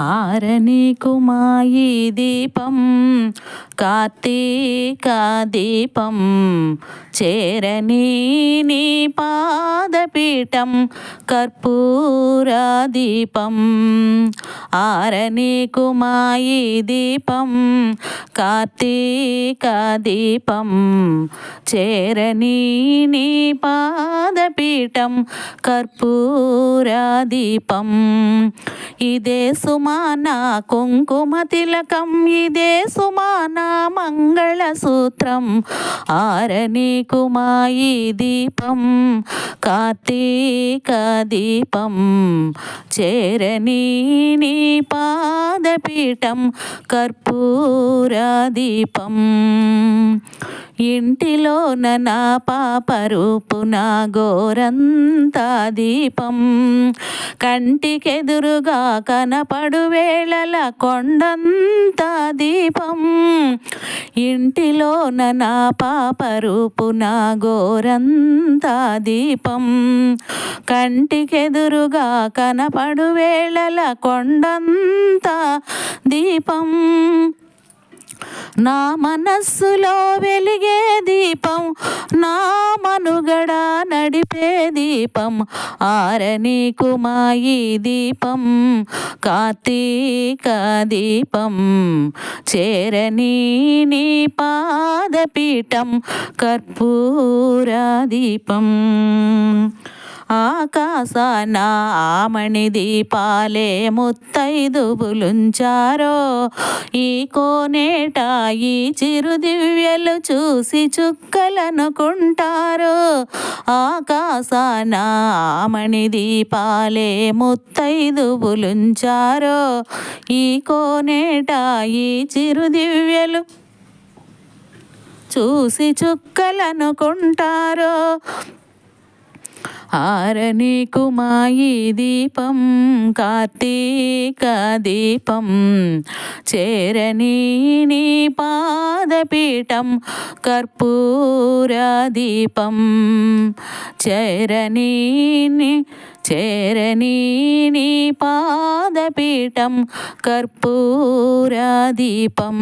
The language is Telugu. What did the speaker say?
ఆరని కుమాయి దీపం కార్తీక దీపం చేరని నీ పాదపీఠం కర్పూర దీపం. ఆరని కుమాయి దీపం కార్తీక దీపం చేరని నీ పాదపీఠం కర్పూర దీపం. ఇదే సుమాన కుంకుమ తిలకం ఇదే సుమాన మంగళసూత్రం ఆరని కుమాయి దీపం కార్తీక దీపం చేరని నీ పాదపీఠం కర్పూర దీపం ఇంటిలోన నా పాప రూపున గోరంత దీపం. కంటికెదురుగా కనపడు వేళల కొండంత దీపం. ఇంటిలోన నా పాప రూపున గోరంత దీపం. కంటికెదురుగా కనపడు వేళల కొండంత దీపం. నా మనస్సులో వెలిగే దీపం నా మనుగడ నడిపే దీపం ఆరని కుమాయి దీపం కార్తీక దీపం చేరని నీ పాదపీఠం కర్పూర దీపం. ఆకాశాన ఆమణి దీపాలే ముత్తైదువులుంచారో? ఈ కోనేట ఈ చిరు దివ్యలు చూసి చుక్కలనుకుంటారు? ఆకాశాన ఆమణి దీపాలే ముత్తైదువులుంచారో? ఈ కోనేట ఈ చిరు దివ్యలు చూసి చుక్కలనుకుంటారో? ఆరని కుమాయి దీపం కార్తీక దీపం. చేరని నీ పాదపీఠం కర్పూర దీపం. చేరని చేరని నీ పాదపీఠం కర్పూర దీపం.